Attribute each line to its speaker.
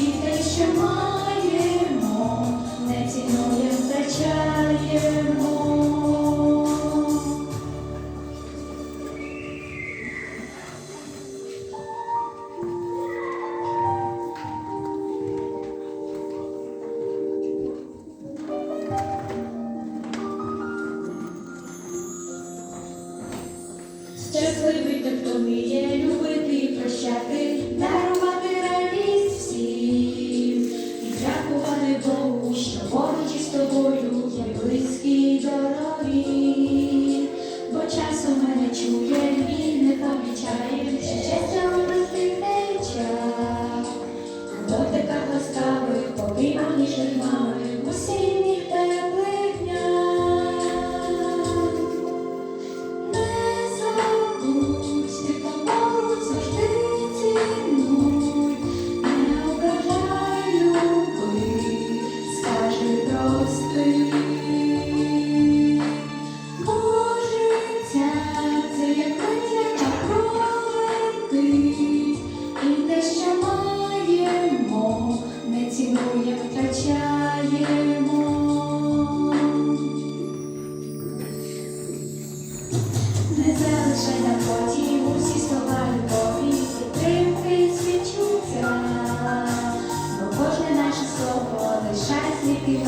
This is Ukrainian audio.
Speaker 1: і те, що маємо, не цінує, втрачаємо. Щасливі душа, поруч із тобою є близький дорог. You.